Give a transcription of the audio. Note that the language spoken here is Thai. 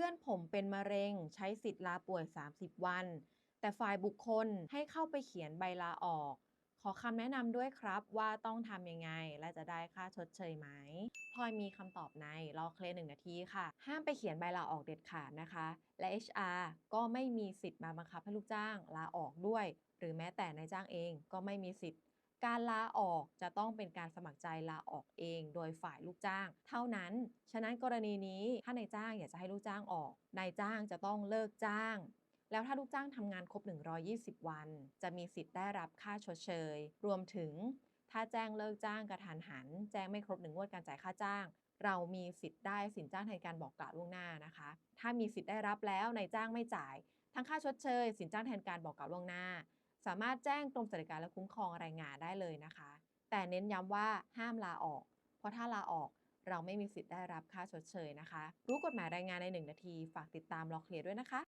พื่อนผมเป็นมะเร็งใช้สิทธิ์ลาป่วย 30 วัน แต่ฝ่ายบุคคลให้เข้าไปเขียนใบลาออก ขอคำแนะนำด้วยครับว่าต้องทำยังไง และจะได้ค่าชดเชยไหมพลอยมีคำตอบในรอเคลหนึ่งนาทีค่ะ ห้ามไปเขียนใบลาออกเด็ดขาดนะคะ และ HR ก็ไม่มีสิทธิ์มาบังคับให้ลูกจ้างลาออกด้วย หรือแม้แต่นายจ้างเองก็ไม่มีสิทธิ์ การลาออกจะต้องเป็นการสมัครใจลาออกเอง โดยฝ่ายลูกจ้าง เท่านั้น ฉะนั้นกรณีนี้ถ้านายจ้างอยากจะให้ลูกจ้างออก นายจ้างจะต้องเลิกจ้าง แล้วถ้าลูกจ้างทำงานครบ 120 วัน จะมีสิทธิ์ได้รับค่าชดเชย รวมถึง ถ้าแจ้งเลิกจ้างกระทันหัน แจ้งไม่ครบหนึ่งงวดการจ่ายค่าจ้าง เรามีสิทธิ์ได้สินจ้างแทนการบอกกล่าวล่วงหน้านะคะ ถ้ามีสิทธิ์ได้รับแล้วนายจ้างไม่จ่าย ทั้งค่าชดเชย สินจ้างแทนการบอกกล่าวล่วงหน้า สามารถแจ้งกรมสวัสดิการและคุ้มครองแรงงานได้เลยนะคะ แต่เน้นย้ำว่าห้ามลาออก เพราะถ้าลาออกเราไม่มีสิทธิ์ได้รับค่าชดเชยนะคะ รู้กฎหมายแรงงานใน 1 นาที ฝากติดตามรอเคลียร์ด้วยนะคะ